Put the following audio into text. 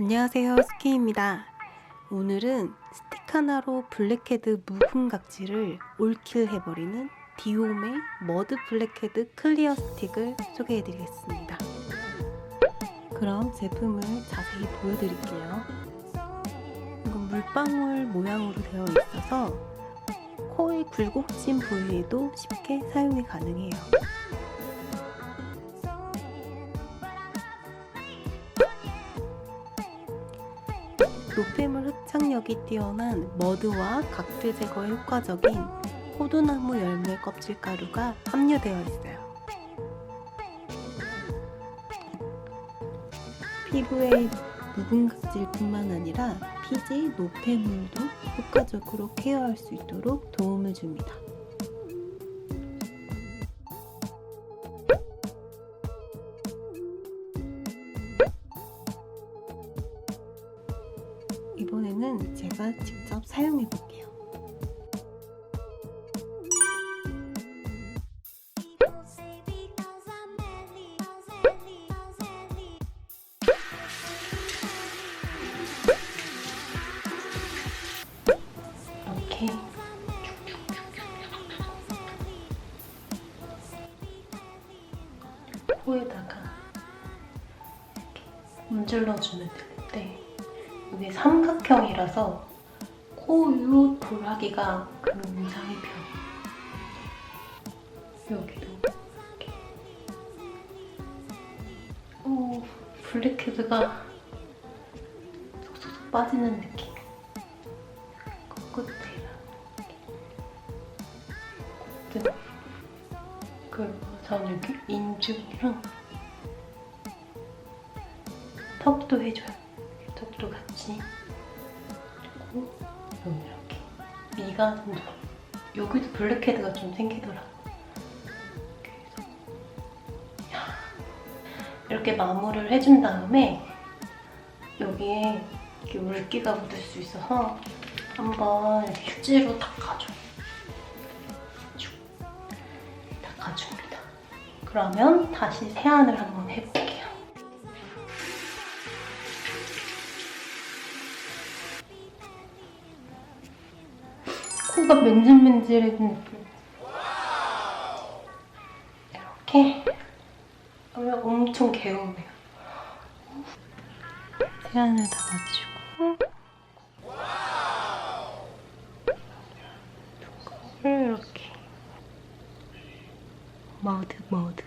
안녕하세요 스키입니다. 오늘은 스틱 하나로 블랙헤드 묵은 각질을 올킬 해버리는 디오메 머드 블랙헤드 클리어 스틱을 소개해 드리겠습니다. 그럼 제품을 자세히 보여드릴게요. 이건 물방울 모양으로 되어 있어서 코의 굴곡진 부위에도 쉽게 사용이 가능해요 노폐물 흡착력이 뛰어난 머드와 각질 제거에 효과적인 호두나무 열매 껍질 가루가 함유되어 있어요. 피부의 묵은 각질뿐만 아니라 피지, 노폐물도 효과적으로 케어할 수 있도록 도움을 줍니다. 이번에는 제가 직접 사용해 볼게요. 이렇게 코에다가 이렇게 문질러주면 되는데 이게 삼각형이라서 코 요 돌하기가 굉장히 편해요. 여기도 이렇게. 오, 블랙헤드가 쏙쏙 빠지는 느낌. 끝에랑 이렇게. 그리고 저는 여기 인중이랑 턱도 해줘요. 턱도 같이. 그리고 여기 이렇게. 미간도 여기도 블랙헤드가 좀 생기더라. 이렇게 마무리를 해준 다음에 여기에 이렇게 물기가 묻을 수 있어서 한번 휴지로 닦아줘 쭉. 닦아줍니다. 그러면 다시 세안을 한번 해볼게요 코가 맨질맨질해진 느낌. 이렇게 하면 엄청 개운해요. 세안을 다 마치고 이거를 이렇게 머드 머드